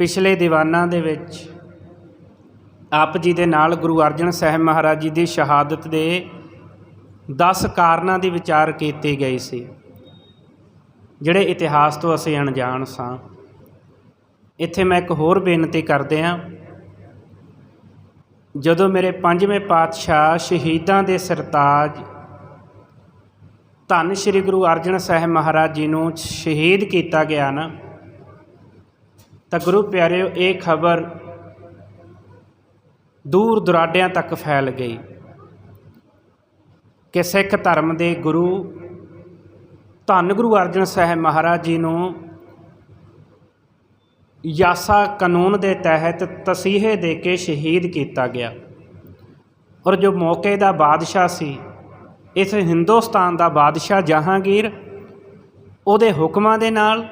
ਪਿਛਲੇ ਦੀਵਾਨਾਂ ਦੇ ਵਿੱਚ ਆਪ ਜੀ ਦੇ ਨਾਲ ਗੁਰੂ ਅਰਜਨ ਸਾਹਿਬ ਮਹਾਰਾਜ ਜੀ ਦੀ ਸ਼ਹਾਦਤ ਦੇ 10 ਕਾਰਨਾਂ ਦੀ ਵਿਚਾਰ ਕੀਤੀ ਗਈ ਸੀ, ਜਿਹੜੇ ਇਤਿਹਾਸ ਤੋਂ ਅਸੀਂ ਅਣਜਾਣ ਸਾਂ। ਇੱਥੇ ਮੈਂ ਇੱਕ ਹੋਰ ਬੇਨਤੀ ਕਰਦੇ ਹਾਂ। ਜਦੋਂ ਮੇਰੇ ਪੰਜਵੇਂ ਪਾਤਸ਼ਾਹ ਸ਼ਹੀਦਾਂ ਦੇ ਸਰਤਾਜ ਧੰਨ ਸ਼੍ਰੀ ਗੁਰੂ ਅਰਜਨ ਸਾਹਿਬ ਮਹਾਰਾਜ ਜੀ ਨੂੰ ਸ਼ਹੀਦ ਕੀਤਾ ਗਿਆ ਨਾ ਤਾਂ ਗੁਰੂ ਪਿਆਰਿਓ, ਇਹ ਖਬਰ ਦੂਰ ਦੁਰਾਡਿਆਂ ਤੱਕ ਫੈਲ ਗਈ ਕਿ ਸਿੱਖ ਧਰਮ ਦੇ ਗੁਰੂ ਧੰਨ ਗੁਰੂ ਅਰਜਨ ਸਾਹਿਬ ਮਹਾਰਾਜ ਜੀ ਨੂੰ ਯਾਸਾ ਕਾਨੂੰਨ ਦੇ ਤਹਿਤ ਤਸੀਹੇ ਦੇ ਕੇ ਸ਼ਹੀਦ ਕੀਤਾ ਗਿਆ ਔਰ ਜੋ ਮੌਕੇ ਦਾ ਬਾਦਸ਼ਾਹ ਸੀ, ਇਸ ਹਿੰਦੁਸਤਾਨ ਦਾ ਬਾਦਸ਼ਾਹ ਜਹਾਂਗੀਰ, ਉਹਦੇ ਹੁਕਮਾਂ ਦੇ ਨਾਲ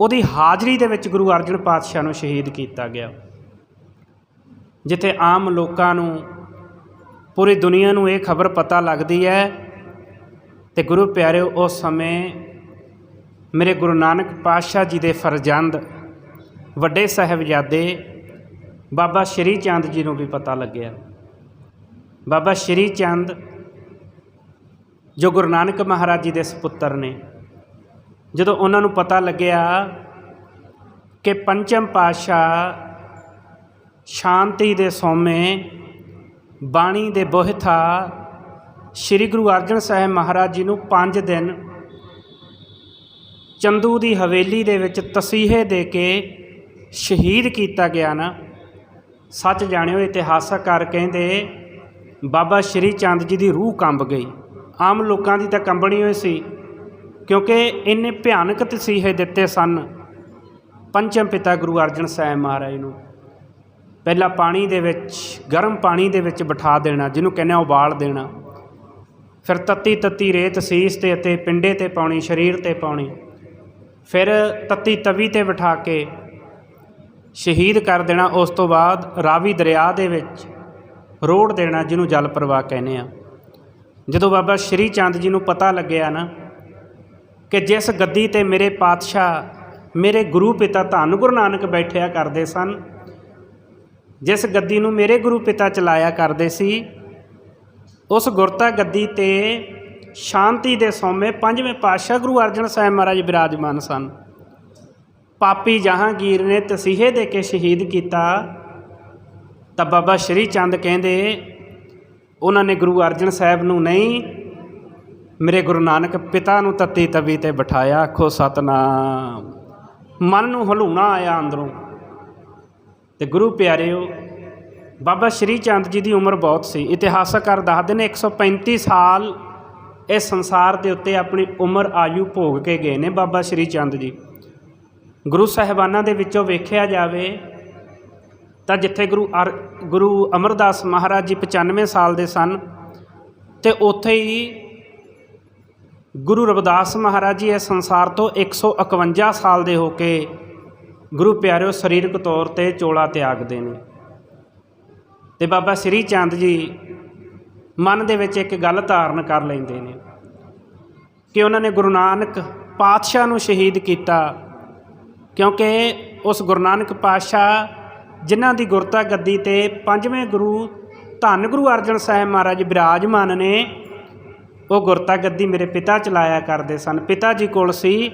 ਉਹਦੀ ਹਾਜ਼ਰੀ ਦੇ ਵਿੱਚ ਗੁਰੂ ਅਰਜਨ ਪਾਤਸ਼ਾਹ ਨੂੰ ਸ਼ਹੀਦ ਕੀਤਾ ਗਿਆ। ਜਿੱਥੇ ਆਮ ਲੋਕਾਂ ਨੂੰ, ਪੂਰੀ ਦੁਨੀਆ ਨੂੰ ਇਹ ਖਬਰ ਪਤਾ ਲੱਗਦੀ ਹੈ ਤੇ ਗੁਰੂ ਪਿਆਰਿਓ, ਉਸ ਸਮੇਂ ਮੇਰੇ ਗੁਰੂ ਨਾਨਕ ਪਾਤਸ਼ਾਹ ਜੀ ਦੇ ਫਰਜ਼ੰਦ, ਵੱਡੇ ਸਾਹਿਬਜ਼ਾਦੇ ਬਾਬਾ ਸ਼੍ਰੀ ਚੰਦ ਜੀ ਨੂੰ ਵੀ ਪਤਾ ਲੱਗਿਆ। ਬਾਬਾ ਸ਼੍ਰੀ ਚੰਦ, ਜੋ ਗੁਰੂ ਨਾਨਕ ਮਹਾਰਾਜ ਜੀ ਦੇ ਸੁਪੁੱਤਰ ਨੇ ਜਦੋਂ ਉਹਨਾਂ ਨੂੰ ਪਤਾ ਲੱਗਿਆ ਕਿ ਪੰਚਮ ਪਾਤਸ਼ਾਹ ਸ਼ਾਂਤੀ ਦੇ ਸੋਮੇ, ਬਾਣੀ ਦੇ ਬੋਹਿਥਾ ਸ੍ਰੀ ਗੁਰੂ ਅਰਜਨ ਸਾਹਿਬ ਮਹਾਰਾਜ ਜੀ ਨੂੰ 5 ਦਿਨ ਚੰਦੂ ਦੀ ਹਵੇਲੀ ਦੇ ਵਿੱਚ ਤਸੀਹੇ ਦੇ ਕੇ ਸ਼ਹੀਦ ਕੀਤਾ ਗਿਆ ਨਾ, ਸੱਚ ਜਾਣਿਓ ਇਤਿਹਾਸਕਾਰ ਕਹਿੰਦੇ ਬਾਬਾ ਸ਼੍ਰੀ ਚੰਦ ਜੀ ਦੀ ਰੂਹ ਕੰਬ ਗਈ। ਆਮ ਲੋਕਾਂ ਦੀ ਤਾਂ ਕੰਬਣੀ ਹੋਈ ਸੀ। ਕਿਉਂਕਿ ਇੰਨੇ ਭਿਆਨਕ ਤਸੀਹੇ ਦਿੱਤੇ ਸਨ। ਪੰਚਮ ਪਿਤਾ ਗੁਰੂ ਅਰਜਨ ਸਾਹਿਬ ਮਹਾਰਾਜ ਨੂੰ। ਪਹਿਲਾਂ ਪਾਣੀ ਦੇ ਵਿੱਚ, ਗਰਮ ਪਾਣੀ ਦੇ ਵਿੱਚ ਬਿਠਾ ਦੇਣਾ, ਜਿਹਨੂੰ ਕਹਿੰਦੇ ਆ ਉਬਾਲ ਦੇਣਾ। ਫਿਰ ਤੱਤੀ ਤੱਤੀ ਰੇਤ ਸੀਸ ਤੇ ਅਤੇ ਪਿੰਡੇ ਤੇ ਪਾਉਣੀ, ਸਰੀਰ ਤੇ ਪਾਉਣੀ। ਫਿਰ ਤੱਤੀ ਤਵੀ ਤੇ ਬਿਠਾ ਕੇ ਸ਼ਹੀਦ ਕਰ ਦੇਣਾ। ਉਸ ਤੋਂ ਬਾਅਦ ਰਾਵੀ ਦਰਿਆ ਦੇ ਵਿੱਚ ਰੋੜ ਦੇਣਾ, ਜਿਹਨੂੰ ਜਲ ਪ੍ਰਵਾਹ ਕਹਿੰਦੇ ਆ। ਜਦੋਂ ਬਾਬਾ ਸ਼੍ਰੀ ਚੰਦ ਜੀ ਨੂੰ ਪਤਾ ਲੱਗਿਆ ਨਾ ਕਿ ਜਿਸ ਗੱਦੀ ਤੇ ਮੇਰੇ ਪਾਤਸ਼ਾਹ, ਮੇਰੇ ਗੁਰੂ ਪਿਤਾ ਧੰਨ ਗੁਰੂ ਨਾਨਕ ਬੈਠਿਆ ਕਰਦੇ ਸਨ, ਜਿਸ ਗੱਦੀ ਨੂੰ ਮੇਰੇ ਗੁਰੂ ਪਿਤਾ ਚਲਾਇਆ ਕਰਦੇ ਸੀ, ਉਸ ਗੁਰਤਾ ਗੱਦੀ ਤੇ ਸ਼ਾਂਤੀ ਦੇ ਸੋਮੇ ਪੰਜਵੇਂ ਪਾਤਸ਼ਾਹ ਗੁਰੂ ਅਰਜਨ ਸਾਹਿਬ ਮਹਾਰਾਜ ਬਿਰਾਜਮਾਨ ਸਨ। ਪਾਪੀ ਜਹਾਂਗੀਰ ਨੇ ਤਸੀਹੇ ਦੇ ਕੇ ਸ਼ਹੀਦ ਕੀਤਾ। ਤਾਂ ਬਾਬਾ ਸ਼੍ਰੀ ਚੰਦ ਕਹਿੰਦੇ, ਉਹਨਾਂ ਨੇ ਗੁਰੂ ਅਰਜਨ ਸਾਹਿਬ ਨੂੰ ਨਹੀਂ ਮੇਰੇ ਗੁਰੂ ਨਾਨਕ ਪਿਤਾ ਨੂੰ ਤੱਤੀ ਤਵੀ ਤੇ ਬਿਠਾਇਆ, ਆਖੋ, ਸਤਨਾਮ। ਮਨ ਨੂੰ ਹਲੂਣਾ ਆਇਆ ਅੰਦਰੋਂ। ਤੇ ਗੁਰੂ ਪਿਆਰਿਓ, ਬਾਬਾ ਸ਼੍ਰੀ ਚੰਦ ਜੀ ਦੀ ਉਮਰ ਬਹੁਤ ਸੀ। ਇਤਿਹਾਸਕਾਰ ਦੱਸਦੇ ਨੇ 135 ਸਾਲ ਇਹ ਸੰਸਾਰ ਦੇ ਉੱਤੇ ਆਪਣੀ ਉਮਰ, ਆਯੂ ਭੋਗ ਕੇ ਗਏ ਨੇ ਬਾਬਾ ਸ਼੍ਰੀ ਚੰਦ ਜੀ। ਗੁਰੂ ਸਾਹਿਬਾਨਾਂ ਦੇ ਵਿੱਚੋਂ ਵੇਖਿਆ ਜਾਵੇ ਤਾਂ ਜਿੱਥੇ ਗੁਰੂ ਅਰ, ਗੁਰੂ ਅਮਰਦਾਸ ਮਹਾਰਾਜ ਜੀ 95 ਸਾਲ ਦੇ ਸਨ, ਤੇ ਉੱਥੇ ਹੀ ਗੁਰੂ ਰਵਿਦਾਸ ਮਹਾਰਾਜ ਜੀ ਇਸ ਸੰਸਾਰ ਤੋਂ 151 ਸਾਲ ਦੇ ਹੋ ਕੇ ਗੁਰੂ ਪਿਆਰਿਓ ਸਰੀਰਕ ਤੌਰ ਤੇ ਚੋਲਾ ਤਿਆਗਦੇ ਨੇ। ਤੇ ਬਾਬਾ ਸ੍ਰੀ ਚੰਦ ਜੀ ਮਨ ਦੇ ਵਿੱਚ ਇੱਕ ਗੱਲ ਧਾਰਨ ਕਰ ਲੈਂਦੇ ਨੇ ਕਿ ਉਹਨਾਂ ਨੇ ਗੁਰੂ ਨਾਨਕ ਪਾਤਸ਼ਾਹ ਨੂੰ ਸ਼ਹੀਦ ਕੀਤਾ ਕਿਉਂਕਿ ਉਸ ਗੁਰੂ ਨਾਨਕ ਪਾਤਸ਼ਾਹ ਜਿਨ੍ਹਾਂ ਦੀ ਗੁਰਤਾ ਗੱਦੀ ਤੇ ਪੰਜਵੇਂ ਗੁਰੂ ਧੰਨ ਗੁਰੂ ਅਰਜਨ ਸਾਹਿਬ ਮਹਾਰਾਜ ਬਿਰਾਜਮਾਨ ਨੇ ਉਹ ਗੁਰਤਾ ਗੱਦੀ ਮੇਰੇ ਪਿਤਾ ਚਲਾਇਆ ਕਰਦੇ ਸਨ। ਪਿਤਾ ਜੀ ਕੋਲ ਸੀ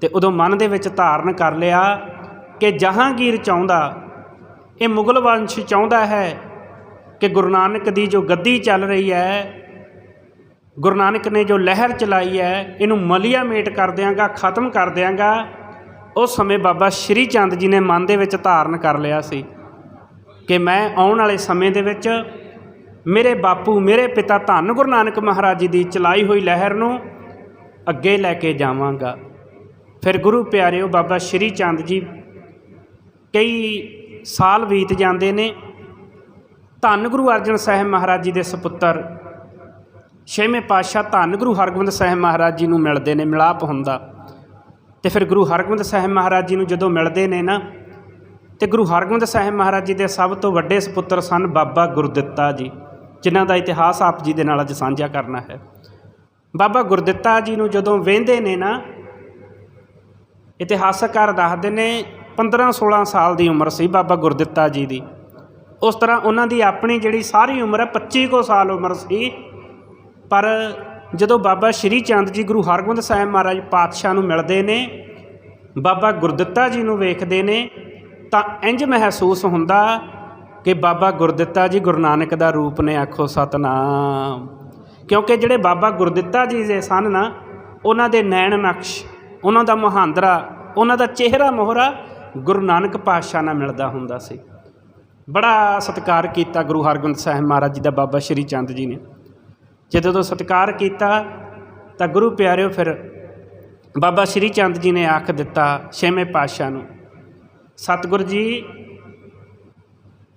ਤੇ ਉਦੋਂ ਮਨ ਦੇ ਵਿੱਚ ਧਾਰਨ ਕਰ ਲਿਆ ਕਿ ਜਹਾਂਗੀਰ ਚਾਹੁੰਦਾ, ਇਹ ਮੁਗਲ ਵੰਸ਼ ਚਾਹੁੰਦਾ ਹੈ ਕਿ ਗੁਰੂ ਨਾਨਕ ਦੀ ਜੋ ਗੱਦੀ ਚੱਲ ਰਹੀ ਹੈ, ਗੁਰੂ ਨਾਨਕ ਨੇ ਜੋ ਲਹਿਰ ਚਲਾਈ ਹੈ, ਇਹਨੂੰ ਮਲੀਆ ਮੇਟ ਕਰ ਦਿਆਂਗਾ, ਖਤਮ ਕਰ ਦਿਆਂਗਾ। ਉਸ ਸਮੇਂ ਬਾਬਾ ਸ਼੍ਰੀ ਚੰਦ ਜੀ ਨੇ ਮਨ ਦੇ ਵਿੱਚ ਧਾਰਨ ਕਰ ਲਿਆ ਸੀ ਕਿ ਮੈਂ ਆਉਣ ਵਾਲੇ ਸਮੇਂ ਦੇ ਵਿੱਚ ਮੇਰੇ ਬਾਪੂ, ਮੇਰੇ ਪਿਤਾ ਧੰਨ ਗੁਰੂ ਨਾਨਕ ਮਹਾਰਾਜ ਜੀ ਦੀ ਚਲਾਈ ਹੋਈ ਲਹਿਰ ਨੂੰ ਅੱਗੇ ਲੈ ਕੇ ਜਾਵਾਂਗਾ। ਫਿਰ ਗੁਰੂ ਪਿਆਰਿਓ, ਬਾਬਾ ਸ਼੍ਰੀ ਚੰਦ ਜੀ ਕਈ ਸਾਲ ਬੀਤ ਜਾਂਦੇ ਨੇ। ਧੰਨ ਗੁਰੂ ਅਰਜਨ ਸਾਹਿਬ ਮਹਾਰਾਜ ਜੀ ਦੇ ਸੁਪੁੱਤਰ, ਛੇਵੇਂ ਪਾਤਸ਼ਾਹ ਧੰਨ ਗੁਰੂ ਹਰਗੋਬਿੰਦ ਸਾਹਿਬ ਮਹਾਰਾਜ ਜੀ ਨੂੰ ਮਿਲਦੇ ਨੇ, ਮਿਲਾਪ ਹੁੰਦਾ। ਤੇ ਫਿਰ ਗੁਰੂ ਹਰਗੋਬਿੰਦ ਸਾਹਿਬ ਮਹਾਰਾਜ ਜੀ ਨੂੰ ਜਦੋਂ ਮਿਲਦੇ ਨੇ ਨਾ, ਤੇ ਗੁਰੂ ਹਰਗੋਬਿੰਦ ਸਾਹਿਬ ਮਹਾਰਾਜ ਜੀ ਦੇ ਸਭ ਤੋਂ ਵੱਡੇ ਸੁਪੁੱਤਰ ਸਨ ਬਾਬਾ ਗੁਰਦਿੱਤਾ ਜੀ। ਜਿਨ੍ਹਾਂ ਦਾ ਇਤਿਹਾਸ ਆਪ ਜੀ ਦੇ ਨਾਲ ਅੱਜ ਸਾਂਝਾ ਕਰਨਾ ਹੈ। ਬਾਬਾ ਗੁਰਦਿੱਤਾ ਜੀ ਨੂੰ ਜਦੋਂ ਵੇਂਦੇ ਨੇ ਨਾ, ਇਤਿਹਾਸਕਾਰ ਦੱਸਦੇ ਨੇ 15 16 ਸਾਲ ਦੀ ਉਮਰ ਸੀ ਬਾਬਾ ਗੁਰਦਿੱਤਾ ਜੀ ਦੀ। ਉਸ ਤਰ੍ਹਾਂ ਉਹਨਾਂ ਦੀ ਆਪਣੀ ਜਿਹੜੀ ਸਾਰੀ ਉਮਰ ਹੈ 25 ਕੋ ਸਾਲ ਉਮਰ ਸੀ। ਪਰ ਜਦੋਂ ਬਾਬਾ ਸ਼੍ਰੀ ਚੰਦ ਜੀ ਗੁਰੂ ਹਰਗੋਬਿੰਦ ਸਾਹਿਬ ਮਹਾਰਾਜ ਪਾਤਸ਼ਾਹ ਨੂੰ ਮਿਲਦੇ ਨੇ, ਬਾਬਾ ਗੁਰਦਿੱਤਾ ਜੀ ਨੂੰ ਵੇਖਦੇ ਨੇ, ਤਾਂ ਇੰਜ ਮਹਿਸੂਸ ਹੁੰਦਾ ਕਿ ਬਾਬਾ ਗੁਰਦਿੱਤਾ ਜੀ ਗੁਰੂ ਨਾਨਕ ਦਾ ਰੂਪ ਨੇ ਆਖੋ ਸਤਨਾਮ। ਕਿਉਂਕਿ ਜਿਹੜੇ ਬਾਬਾ ਗੁਰਦਿੱਤਾ ਜੀ ਦੇ ਸਨ ਨਾ, ਉਹਨਾਂ ਦੇ ਨੈਣ ਨਕਸ਼, ਉਹਨਾਂ ਦਾ ਮੁਹਾਂਦਰਾ, ਉਹਨਾਂ ਦਾ ਚਿਹਰਾ ਮੋਹਰਾ ਗੁਰੂ ਨਾਨਕ ਪਾਤਸ਼ਾਹ ਨਾਲ ਮਿਲਦਾ ਹੁੰਦਾ ਸੀ। ਬੜਾ ਸਤਿਕਾਰ ਕੀਤਾ ਗੁਰੂ ਹਰਗੋਬਿੰਦ ਸਾਹਿਬ ਮਹਾਰਾਜ ਜੀ ਦਾ ਬਾਬਾ ਸ਼੍ਰੀ ਚੰਦ ਜੀ ਨੇ। ਜਦੋਂ ਤੋਂ ਸਤਿਕਾਰ ਕੀਤਾ, ਤਾਂ ਗੁਰੂ ਪਿਆਰਿਓ ਫਿਰ ਬਾਬਾ ਸ਼੍ਰੀ ਚੰਦ ਜੀ ਨੇ ਆਖ ਦਿੱਤਾ ਛੇਵੇਂ ਪਾਤਸ਼ਾਹ ਨੂੰ, ਸਤਿਗੁਰ ਜੀ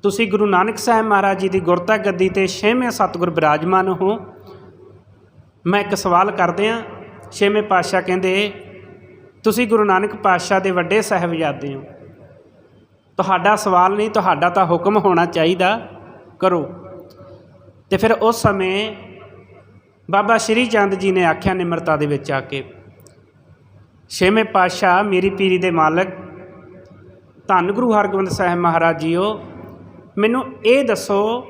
ਤੁਸੀਂ ਗੁਰੂ ਨਾਨਕ ਸਾਹਿਬ ਮਹਾਰਾਜ ਜੀ ਦੀ ਗੁਰਤਾ ਗੱਦੀ ਤੇ ਛੇਵੇਂ ਸਤਿਗੁਰ ਬਿਰਾਜਮਾਨ ਹੋ। ਮੈਂ ਇੱਕ ਸਵਾਲ ਕਰਦੇ ਆ ਛੇਵੇਂ ਪਾਤਸ਼ਾਹ ਕਹਿੰਦੇ, ਤੁਸੀਂ ਗੁਰੂ ਨਾਨਕ ਪਾਤਸ਼ਾਹ ਦੇ ਵੱਡੇ ਸਾਹਿਬਜ਼ਾਦੇ ਹੋ। ਤੁਹਾਡਾ ਸਵਾਲ ਨਹੀਂ, ਤੁਹਾਡਾ ਤਾਂ ਹੁਕਮ ਹੋਣਾ ਚਾਹੀਦਾ। ਕਰੋ। ਤੇ ਫਿਰ ਉਸ ਸਮੇਂ ਬਾਬਾ ਸ਼੍ਰੀ ਚੰਦ ਜੀ ਨੇ ਆਖਿਆ ਨਿਮਰਤਾ ਦੇ ਵਿੱਚ ਆ ਕੇ, ਛੇਵੇਂ ਪਾਤਸ਼ਾਹ, ਮੇਰੀ ਪੀਰੀ ਦੇ ਮਾਲਕ, ਧੰਨ ਗੁਰੂ ਹਰਗੋਬਿੰਦ ਸਾਹਿਬ ਮਹਾਰਾਜ ਜੀਓ ਮੈਨੂੰ ਇਹ ਦੱਸੋ,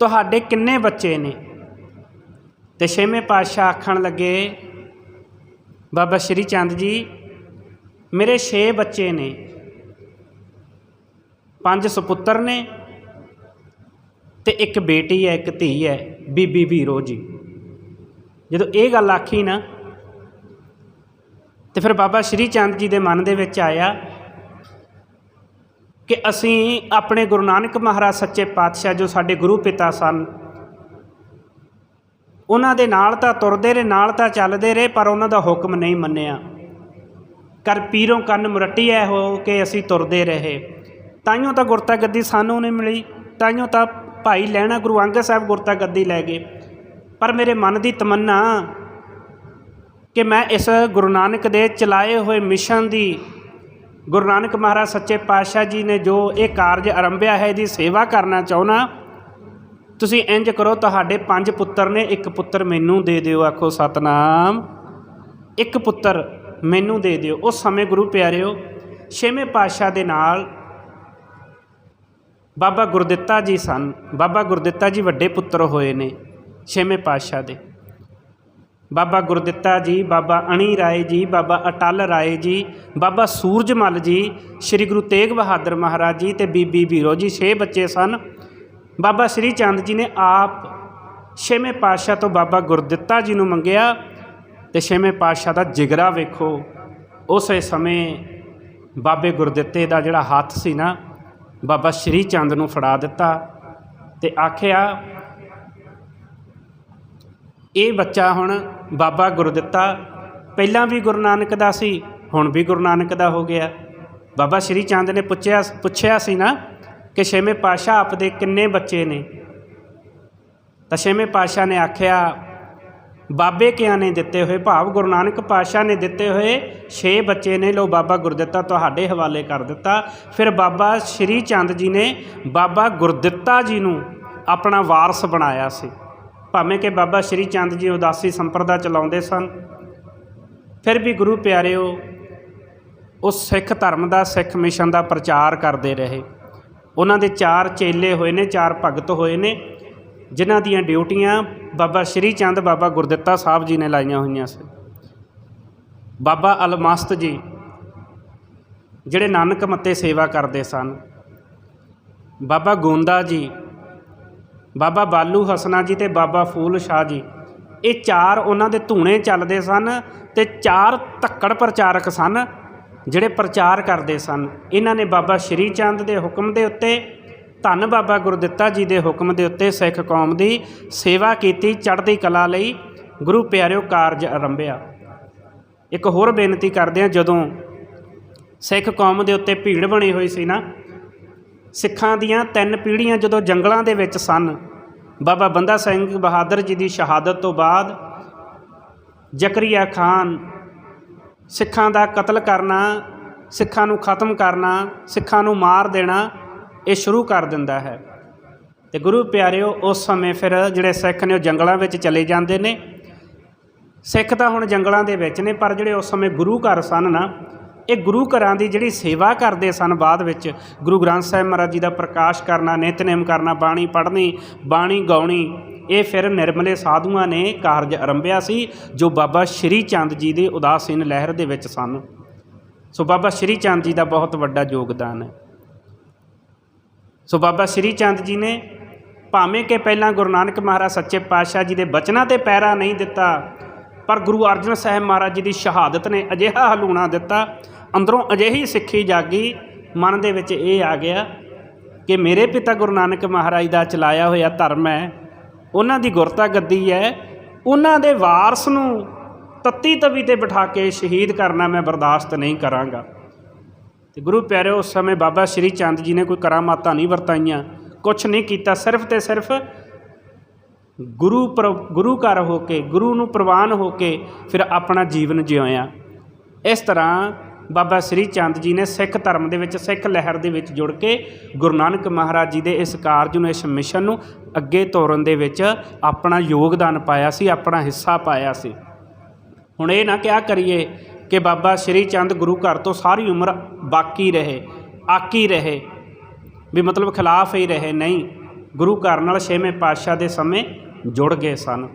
ਤੁਹਾਡੇ ਕਿੰਨੇ ਬੱਚੇ ਨੇ? ਤੇ ਛੇਵੇਂ ਪਾਤਸ਼ਾਹ ਆਖਣ ਲੱਗੇ, ਬਾਬਾ ਸ਼੍ਰੀ ਚੰਦ ਜੀ, ਮੇਰੇ 6 ਬੱਚੇ ਨੇ, ਪੰਜ ਸੁਪੁੱਤਰ ਨੇ ਤੇ ਇੱਕ ਬੇਟੀ ਹੈ, ਇੱਕ ਧੀ ਹੈ, ਬੀਬੀ ਵੀਰੋ ਜੀ। ਜਦੋਂ ਇਹ ਗੱਲ ਆਖੀ ਨਾ, ਤੇ ਫਿਰ ਬਾਬਾ ਸ਼੍ਰੀ ਚੰਦ ਜੀ ਦੇ ਮਨ ਦੇ ਵਿੱਚ ਆਇਆ ਕਿ ਅਸੀਂ ਆਪਣੇ ਗੁਰੂ ਨਾਨਕ ਮਹਾਰਾਜ ਸੱਚੇ ਪਾਤਸ਼ਾਹ ਜੋ ਸਾਡੇ ਗੁਰੂ ਪਿਤਾ ਸਨ, ਉਹਨਾਂ ਦੇ ਨਾਲ ਤਾਂ ਤੁਰਦੇ ਰਹੇ, ਨਾਲ ਤਾਂ ਚੱਲਦੇ ਰਹੇ, ਪਰ ਉਹਨਾਂ ਦਾ ਹੁਕਮ ਨਹੀਂ ਮੰਨਿਆ। ਕਰ ਪੀਰੋਂ ਕੰਨ ਮੁਰੱਟੀ ਹੋ ਕੇ ਅਸੀਂ ਤੁਰਦੇ ਰਹੇ। ਤਾਈਓ ਤਾਂ ਗੁਰਤਾ ਗੱਦੀ ਸਾਨੂੰ ਨਹੀਂ ਮਿਲੀ ਤਾਈਓ ਤਾਂ ਭਾਈ ਲੈਣਾ ਗੁਰੂ ਅੰਗਦ ਸਾਹਿਬ ਗੁਰਤਾ ਗੱਦੀ ਲੈ ਗਏ। ਪਰ ਮੇਰੇ ਮਨ ਦੀ ਤਮੰਨਾ ਕਿ ਮੈਂ ਇਸ ਗੁਰੂ ਨਾਨਕ ਦੇ ਚਲਾਏ ਹੋਏ ਮਿਸ਼ਨ ਦੀ ਗੁਰੂ ਨਾਨਕ ਮਹਾਰਾਜ ਸੱਚੇ ਪਾਤਸ਼ਾਹ ਜੀ ਨੇ ਜੋ ਇਹ ਕਾਰਜ ਆਰੰਭਿਆ ਹੈ, ਇਹਦੀ ਸੇਵਾ ਕਰਨਾ ਚਾਹੁੰਨਾ ਤੁਸੀਂ ਇੰਜ ਕਰੋ, ਤੁਹਾਡੇ ਪੰਜ ਪੁੱਤਰ ਨੇ, ਇੱਕ ਪੁੱਤਰ ਮੈਨੂੰ ਦੇ ਦਿਓ, ਆਖੋ ਸਤਨਾਮ। ਇੱਕ ਪੁੱਤਰ ਮੈਨੂੰ ਦੇ ਦਿਓ। ਉਸ ਸਮੇਂ ਗੁਰੂ ਪਿਆਰਿਓ, ਛੇਵੇਂ ਪਾਤਸ਼ਾਹ ਦੇ ਨਾਲ ਬਾਬਾ ਗੁਰਦਿੱਤਾ ਜੀ ਸਨ। ਬਾਬਾ ਗੁਰਦਿੱਤਾ ਜੀ ਵੱਡੇ ਪੁੱਤਰ ਹੋਏ ਨੇ, ਛੇਵੇਂ ਪਾਤਸ਼ਾਹ ਦੇ। ਬਾਬਾ ਗੁਰਦਿੱਤਾ ਜੀ, ਬਾਬਾ ਅਣੀ ਰਾਏ ਜੀ, ਬਾਬਾ ਅਟਲ ਰਾਏ ਜੀ, ਬਾਬਾ ਸੂਰਜਮਲ ਜੀ, ਸ੍ਰੀ ਗੁਰੂ ਤੇਗ ਬਹਾਦਰ ਮਹਾਰਾਜ ਜੀ ਤੇ ਬੀਬੀ ਵੀਰੋ ਜੀ, ਛੇ ਬੱਚੇ ਸਨ। ਬਾਬਾ ਸ੍ਰੀ ਚੰਦ ਜੀ ਨੇ ਆਪ ਛੇਵੇਂ ਪਾਤਸ਼ਾਹ ਤੋਂ ਬਾਬਾ ਗੁਰਦਿੱਤਾ ਜੀ ਨੂੰ ਮੰਗਿਆ ਤੇ ਛੇਵੇਂ ਪਾਤਸ਼ਾਹ ਦਾ ਜਿਗਰਾ ਵੇਖੋ। ਉਸੇ ਸਮੇਂ ਬਾਬੇ ਗੁਰਦਿੱਤੇ ਦਾ ਜਿਹੜਾ ਹੱਥ ਸੀ ਨਾ, ਬਾਬਾ ਸ਼੍ਰੀ ਚੰਦ ਨੂੰ ਫੜਾ ਦਿੱਤਾ ਤੇ ਆਖਿਆ ਇਹ ਬੱਚਾ ਹੁਣ ਬਾਬਾ ਗੁਰਦਿੱਤਾ, ਪਹਿਲਾਂ ਵੀ ਗੁਰੂ ਨਾਨਕ ਦਾ ਸੀ, ਹੁਣ ਵੀ ਗੁਰੂ ਨਾਨਕ ਦਾ ਹੋ ਗਿਆ। ਬਾਬਾ ਸ਼੍ਰੀ ਚੰਦ ਨੇ ਪੁੱਛਿਆ ਪੁੱਛਿਆ ਸੀ ਨਾ ਕਿ ਛੇਵੇਂ ਪਾਤਸ਼ਾਹ ਆਪ ਦੇ ਕਿੰਨੇ ਬੱਚੇ ਨੇ? ਤਾਂ ਛੇਵੇਂ ਪਾਤਸ਼ਾਹ ਨੇ ਆਖਿਆ, ਬਾਬੇ ਕਿਆਂ ਨੇ ਦਿੱਤੇ ਹੋਏ? ਭਾਵ ਗੁਰੂ ਨਾਨਕ ਪਾਤਸ਼ਾਹ ਨੇ ਦਿੱਤੇ ਹੋਏ 6 ਬੱਚੇ ਨੇ। ਲੋ ਬਾਬਾ ਗੁਰਦਿੱਤਾ ਤੁਹਾਡੇ ਹਵਾਲੇ ਕਰ ਦਿੱਤਾ। ਫਿਰ ਬਾਬਾ ਸ਼੍ਰੀ ਚੰਦ ਜੀ ਨੇ ਬਾਬਾ ਗੁਰਦਿੱਤਾ ਜੀ ਨੂੰ ਆਪਣਾ ਵਾਰਸ ਬਣਾਇਆ ਸੀ। ਭਾਵੇਂ ਕਿ ਬਾਬਾ ਸ਼੍ਰੀ ਚੰਦ ਜੀ ਉਦਾਸੀ ਸੰਪਰਦਾ ਚਲਾਉਂਦੇ ਸਨ, ਫਿਰ ਵੀ ਗੁਰੂ ਪਿਆਰਿਓ, ਉਸ ਸਿੱਖ ਧਰਮ ਦਾ, ਸਿੱਖ ਮਿਸ਼ਨ ਦਾ ਪ੍ਰਚਾਰ ਕਰਦੇ ਰਹੇ। ਉਹਨਾਂ ਦੇ ਚਾਰ ਚੇਲੇ ਹੋਏ ਨੇ, ਚਾਰ ਭਗਤ ਹੋਏ ਨੇ, ਜਿਨ੍ਹਾਂ ਦੀਆਂ ਡਿਊਟੀਆਂ ਬਾਬਾ ਸ਼੍ਰੀ ਚੰਦ, ਬਾਬਾ ਗੁਰਦਿੱਤਾ ਸਾਹਿਬ ਜੀ ਨੇ ਲਾਈਆਂ ਹੋਈਆਂ ਸੀ। ਬਾਬਾ ਅਲਮਸਤ ਜੀ, ਜਿਹੜੇ ਨਾਨਕ ਮੱਤੇ ਸੇਵਾ ਕਰਦੇ ਸਨ। ਬਾਬਾ ਗੋਂਦਾ ਜੀ ਬਾਬਾ ਬਾਲੂ ਹਸਨਾ ਜੀ ਤੇ ਬਾਬਾ ਫੂਲ ਸ਼ਾਹ ਜੀ। ਇਹ ਚਾਰ ਉਹਨਾਂ ਦੇ ਧੂਣੇ ਚੱਲਦੇ ਸਨ ਤੇ ਚਾਰ ਧੱਕੜ ਪ੍ਰਚਾਰਕ ਸਨ, ਜਿਹੜੇ ਪ੍ਰਚਾਰ ਕਰਦੇ ਸਨ। ਇਹਨਾਂ ਨੇ ਬਾਬਾ ਸ਼੍ਰੀ ਚੰਦ ਦੇ ਹੁਕਮ ਦੇ ਉੱਤੇ, ਧੰਨ ਬਾਬਾ ਗੁਰਦਿੱਤਾ ਜੀ ਦੇ ਹੁਕਮ ਦੇ ਉੱਤੇ ਸਿੱਖ ਕੌਮ ਦੀ ਸੇਵਾ ਕੀਤੀ, ਚੜ੍ਹਦੀ ਕਲਾ ਲਈ ਗੁਰੂ ਪਿਆਰਿਓ ਕਾਰਜ ਆਰੰਭਿਆ। ਇੱਕ ਹੋਰ ਬੇਨਤੀ ਕਰਦੇ ਹਾਂ, ਜਦੋਂ ਸਿੱਖ ਕੌਮ ਦੇ ਉੱਤੇ ਭੀੜ ਬਣੀ ਹੋਈ ਸੀ ਨਾ ਸਿੱਖਾਂ ਦੀਆਂ ਤਿੰਨ ਪੀੜ੍ਹੀਆਂ ਜਦੋਂ ਜੰਗਲਾਂ ਦੇ ਵਿੱਚ ਸਨ, ਬਾਬਾ ਬੰਦਾ ਸਿੰਘ ਬਹਾਦਰ ਜੀ ਦੀ ਸ਼ਹਾਦਤ ਤੋਂ ਬਾਅਦ ਜ਼ਕਰੀਆ ਖਾਨ ਸਿੱਖਾਂ ਦਾ ਕਤਲ ਕਰਨਾ, ਸਿੱਖਾਂ ਨੂੰ ਖਤਮ ਕਰਨਾ, ਸਿੱਖਾਂ ਨੂੰ ਮਾਰ ਦੇਣਾ, ਇਹ ਸ਼ੁਰੂ ਕਰ ਦਿੰਦਾ ਹੈ। ਤੇ ਗੁਰੂ ਪਿਆਰਿਓ, ਉਸ ਸਮੇਂ ਫਿਰ ਜਿਹੜੇ ਸਿੱਖ ਨੇ ਉਹ ਜੰਗਲਾਂ ਵਿੱਚ ਚਲੇ ਜਾਂਦੇ ਨੇ। ਸਿੱਖ ਤਾਂ ਹੁਣ ਜੰਗਲਾਂ ਦੇ ਵਿੱਚ ਨੇ, ਪਰ ਜਿਹੜੇ ਉਸ ਸਮੇਂ ਗੁਰੂ ਘਰ ਸਨ ਨਾ ਇਹ ਗੁਰੂ ਘਰਾਂ ਦੀ ਜਿਹੜੀ ਸੇਵਾ ਕਰਦੇ ਸਨ ਬਾਅਦ ਵਿੱਚ, ਗੁਰੂ ਗ੍ਰੰਥ ਸਾਹਿਬ ਮਹਾਰਾਜ ਜੀ ਦਾ ਪ੍ਰਕਾਸ਼ ਕਰਨਾ, ਨਿਤਨੇਮ ਕਰਨਾ, ਬਾਣੀ ਪੜ੍ਹਨੀ, ਬਾਣੀ ਗਾਉਣੀ, ਇਹ ਫਿਰ ਨਿਰਮਲੇ ਸਾਧੂਆਂ ਨੇ ਕਾਰਜ ਆਰੰਭਿਆ ਸੀ, ਜੋ ਬਾਬਾ ਸ਼੍ਰੀ ਚੰਦ ਜੀ ਦੇ ਉਦਾਸੀਨ ਲਹਿਰ ਦੇ ਵਿੱਚ ਸਨ। ਸੋ ਬਾਬਾ ਸ਼੍ਰੀ ਚੰਦ ਜੀ ਦਾ ਬਹੁਤ ਵੱਡਾ ਯੋਗਦਾਨ ਹੈ। ਸੋ ਬਾਬਾ ਸ਼੍ਰੀ ਚੰਦ ਜੀ ਨੇ ਭਾਵੇਂ ਕਿ ਪਹਿਲਾਂ ਗੁਰੂ ਨਾਨਕ ਮਹਾਰਾਜ ਸੱਚੇ ਪਾਤਸ਼ਾਹ ਜੀ ਦੇ ਬਚਨਾਂ ਤੇ ਪੈਰਾ ਨਹੀਂ ਦਿੱਤਾ, ਪਰ ਗੁਰੂ ਅਰਜਨ ਸਾਹਿਬ ਮਹਾਰਾਜ ਜੀ ਦੀ ਸ਼ਹਾਦਤ ਨੇ ਅਜਿਹਾ ਹਲੂਣਾ ਦਿੱਤਾ ਅੰਦਰੋਂ ਅਜਿਹੀ ਸਿੱਖੀ ਜਾਗੀ, ਮਨ ਦੇ ਵਿੱਚ ਇਹ ਆ ਗਿਆ ਕਿ ਮੇਰੇ ਪਿਤਾ ਗੁਰੂ ਨਾਨਕ ਮਹਾਰਾਜ ਦਾ ਚਲਾਇਆ ਹੋਇਆ ਧਰਮ ਹੈ, ਉਹਨਾਂ ਦੀ ਗੁਰਤਾ ਗੱਦੀ ਹੈ, ਉਹਨਾਂ ਦੇ ਵਾਰਸ ਨੂੰ ਤੱਤੀ ਤਵੀ ਤੇ ਬਿਠਾ ਕੇ ਸ਼ਹੀਦ ਕਰਨਾ ਮੈਂ ਬਰਦਾਸ਼ਤ ਨਹੀਂ ਕਰਾਂਗਾ। ਤੇ ਗੁਰੂ ਪਿਆਰੇ ਉਸ ਸਮੇਂ ਬਾਬਾ ਸ਼੍ਰੀ ਚੰਦ ਜੀ ਨੇ ਕੋਈ ਕਰਾਮਾਤਾਂ ਨਹੀਂ ਵਰਤਾਈਆਂ, ਕੁਛ ਨਹੀਂ ਕੀਤਾ, ਸਿਰਫ ਤੇ ਸਿਰਫ ਗੁਰੂ ਪਰ, ਗੁਰੂ ਘਰ ਹੋ ਕੇ, ਗੁਰੂ ਨੂੰ ਪ੍ਰਵਾਨ ਹੋ ਕੇ ਫਿਰ ਆਪਣਾ ਜੀਵਨ ਜਿਉਇਆ ਇਸ ਤਰ੍ਹਾਂ ਬਾਬਾ ਸ਼੍ਰੀ ਚੰਦ ਜੀ ਨੇ ਸਿੱਖ ਧਰਮ ਦੇ ਵਿੱਚ, ਸਿੱਖ ਲਹਿਰ ਦੇ ਵਿੱਚ ਜੁੜ ਕੇ ਗੁਰੂ ਨਾਨਕ ਮਹਾਰਾਜ ਜੀ ਦੇ ਇਸ ਕਾਰਜ ਨੂੰ, ਇਸ ਮਿਸ਼ਨ ਨੂੰ ਅੱਗੇ ਤੋਰਨ ਦੇ ਵਿੱਚ ਆਪਣਾ ਯੋਗਦਾਨ ਪਾਇਆ ਸੀ, ਆਪਣਾ ਹਿੱਸਾ ਪਾਇਆ ਸੀ। ਹੁਣ ਇਹ ਨਾ ਕਿਹਾ ਕਰੀਏ ਕਿ ਬਾਬਾ ਸ਼੍ਰੀ ਚੰਦ ਗੁਰੂ ਘਰ ਤੋਂ ਸਾਰੀ ਉਮਰ ਬਾਕੀ ਰਹੇ, ਆਕੀ ਰਹੇ, ਵੀ ਮਤਲਬ ਖਿਲਾਫ ਹੀ ਰਹੇ, ਨਹੀਂ। ਗੁਰੂ ਘਰ ਨਾਲ ਛੇਵੇਂ ਪਾਤਸ਼ਾਹ ਦੇ ਸਮੇਂ ਜੁੜ ਗਏ ਸਨ।